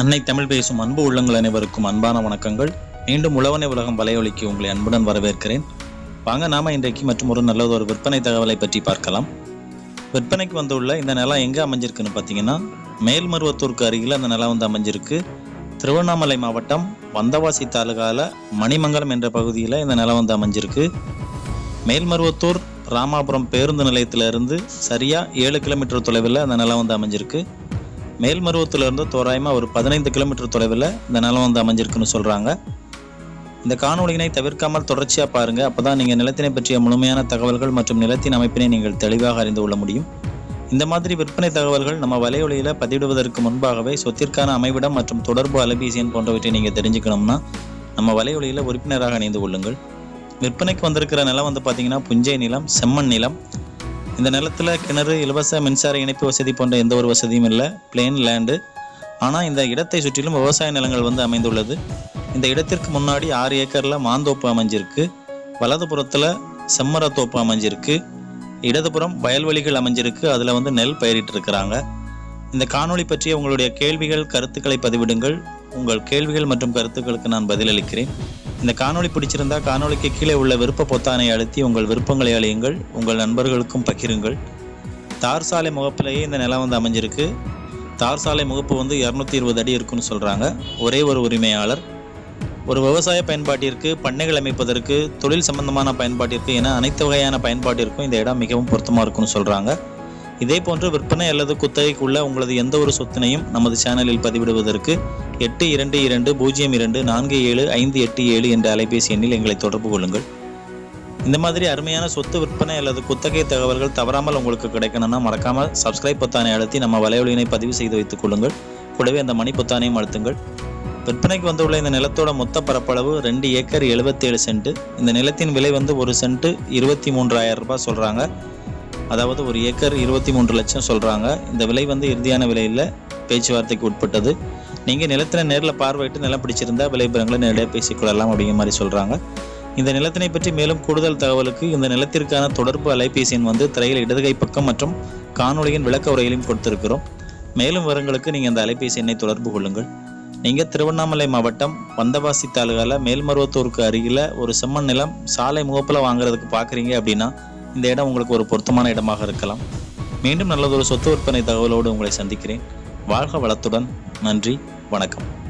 அன்னை தமிழ் பேசும் அன்பு உள்ளங்கள் அனைவருக்கும் அன்பான வணக்கங்கள். மீண்டும் உழவனை உலகம் வலையொலிக்கு உங்களை அன்புடன் வரவேற்கிறேன். வாங்க நாம இன்றைக்கு மற்றும் ஒரு நல்லது ஒரு விற்பனை தகவலை பற்றி பார்க்கலாம். விற்பனைக்கு வந்துள்ள இந்த நிலம் எங்கே அமைஞ்சிருக்குன்னு பார்த்தீங்கன்னா மேல்மருவத்தூருக்கு அருகில் அந்த நிலம் வந்து அமைஞ்சிருக்கு. திருவண்ணாமலை மாவட்டம் வந்தவாசி தாலுகாவில் மணிமங்கலம் என்ற பகுதியில் இந்த நிலம் வந்து அமைஞ்சிருக்கு. மேல்மருவத்தூர் ராமாபுரம் பேருந்து நிலையத்திலிருந்து சரியாக ஏழு கிலோமீட்டர் தொலைவில் அந்த நிலம் வந்து அமைஞ்சிருக்கு. மேல்மருவத்திலிருந்து தோராயமாக ஒரு பதினைந்து கிலோமீட்டர் தொலைவில் இந்த நிலம் வந்து அமைஞ்சிருக்குன்னு சொல்கிறாங்க இந்த காணொலியினை தவிர்க்காமல் தொடர்ச்சியாக பாருங்கள் அப்போ தான் நீங்கள் நிலத்தினை பற்றிய முழுமையான தகவல்கள் மற்றும் நிலத்தின் அமைப்பினை நீங்கள் தெளிவாக அறிந்து கொள்ள முடியும். இந்த மாதிரி விற்பனை தகவல்கள் நம்ம வலையொலியில் பதிவிடுவதற்கு முன்பாகவே சொத்திற்கான அமைவிடம் மற்றும் தொடர்பு அலைபீசியன் போன்றவற்றை நீங்கள் தெரிஞ்சுக்கணும்னா நம்ம வலையொலியில் உறுப்பினராக இணைந்து கொள்ளுங்கள். விற்பனைக்கு வந்திருக்கிற நிலம் வந்து பார்த்தீங்கன்னா புஞ்சை நிலம் செம்மண் நிலம் இந்த நிலத்தில் கிணறு இலவச மின்சார இணைப்பு வசதி போன்ற எந்த ஒரு வசதியும் இல்லை. பிளேன் லேண்டு ஆனால் இந்த இடத்தை சுற்றிலும் விவசாய நிலங்கள் வந்து அமைந்துள்ளது. இந்த இடத்திற்கு முன்னாடி ஆறு ஏக்கரில் மாந்தோப்பு அமைஞ்சிருக்கு. வலதுபுறத்தில் செம்மரத்தோப்பு அமைஞ்சிருக்கு. இடதுபுறம் வயல்வெளிகள் அமைஞ்சிருக்கு. அதில் வந்து நெல் பயிரிட்டு இருக்கிறாங்க. இந்த காணொளி பற்றிய உங்களுடைய கேள்விகள் கருத்துக்களை பதிவிடுங்கள். உங்கள் கேள்விகள் மற்றும் கருத்துக்களுக்கு நான் பதிலளிக்கிறேன். இந்த காணொளி பிடிச்சிருந்தா காணொளிக்கு கீழே உள்ள விருப்ப பொத்தானை அழுத்தி உங்கள் விருப்பங்களை அழியுங்கள். உங்கள் நண்பர்களுக்கும் பகிருங்கள். தார் சாலை முகப்பிலேயே இந்த நிலம் வந்து அமைஞ்சிருக்கு. தார் சாலை முகப்பு வந்து இரநூத்தி இருபது அடி இருக்குன்னு சொல்கிறாங்க ஒரே ஒரு உரிமையாளர். ஒரு விவசாய பயன்பாட்டிற்கு பண்ணைகள் அமைப்பதற்கு தொழில் சம்பந்தமான பயன்பாட்டிற்கு என அனைத்து வகையான பயன்பாட்டிற்கும் இந்த இடம் மிகவும் பொருத்தமாக இருக்குன்னு சொல்கிறாங்க இதே போன்று விற்பனை அல்லது குத்தகைக்குள்ள உங்களது எந்த ஒரு சொத்தினையும் நமது சேனலில் பதிவிடுவதற்கு எட்டு இரண்டு இரண்டு பூஜ்ஜியம் இரண்டு நான்கு ஏழு ஐந்து எட்டு ஏழு என்ற அலைபேசி எண்ணில் எங்களை தொடர்பு கொள்ளுங்கள். இந்த மாதிரி அருமையான சொத்து விற்பனை அல்லது குத்தகை தகவல்கள் தவறாமல் உங்களுக்கு கிடைக்கணும்னா மறக்காமல் சப்ஸ்கிரைப் பொத்தானை அழுத்தி நம்ம வலையொலியினை பதிவு செய்து வைத்துக் கொள்ளுங்கள். கூடவே அந்த மணி பொத்தானையும் அழுத்துங்கள். விற்பனைக்கு வந்துள்ள இந்த நிலத்தோட மொத்த பரப்பளவு ரெண்டு ஏக்கர் எழுபத்தேழு சென்ட். இந்த நிலத்தின் விலை வந்து ஒரு சென்ட் இருபத்தி மூன்றாயிரம் ரூபாய் சொல்கிறாங்க அதாவது ஒரு ஏக்கர் இருபத்தி மூன்று லட்சம் சொல்கிறாங்க இந்த விலை வந்து இறுதியான விலையில் பேச்சுவார்த்தைக்கு உட்பட்டது. நீங்கள் நிலத்தினை நேரில் பார்வையிட்டு நிலம் பிடிச்சிருந்தா விலைபுரங்களை நேரடியாக பேசிக்கொள்ளலாம் அப்படிங்கிற மாதிரி சொல்கிறாங்க இந்த நிலத்தினை பற்றி மேலும் கூடுதல் தகவலுக்கு இந்த நிலத்திற்கான தொடர்பு அலைபேசி எண் வந்து திரையில் இடதுகை பக்கம் மற்றும் காணொளியின் விளக்க உரையிலும் கொடுத்திருக்கிறோம். மேலும் விவரங்களுக்கு நீங்கள் இந்த அலைபேசி எண்ணை தொடர்பு கொள்ளுங்கள். நீங்கள் திருவண்ணாமலை மாவட்டம் வந்தவாசி தாலுகாவில் மேல்மருவத்தூருக்கு அருகில் ஒரு செம்மண் நிலம் சாலை முகப்பில் வாங்குறதுக்கு பார்க்குறீங்க அப்படின்னா இந்த இடம் உங்களுக்கு ஒரு பொருத்தமான இடமாக இருக்கலாம். மீண்டும் நல்லதொரு சொத்து விற்பனை தகவலோடு உங்களை சந்திக்கிறேன். வாழ்க வளத்துடன். நன்றி. வணக்கம்.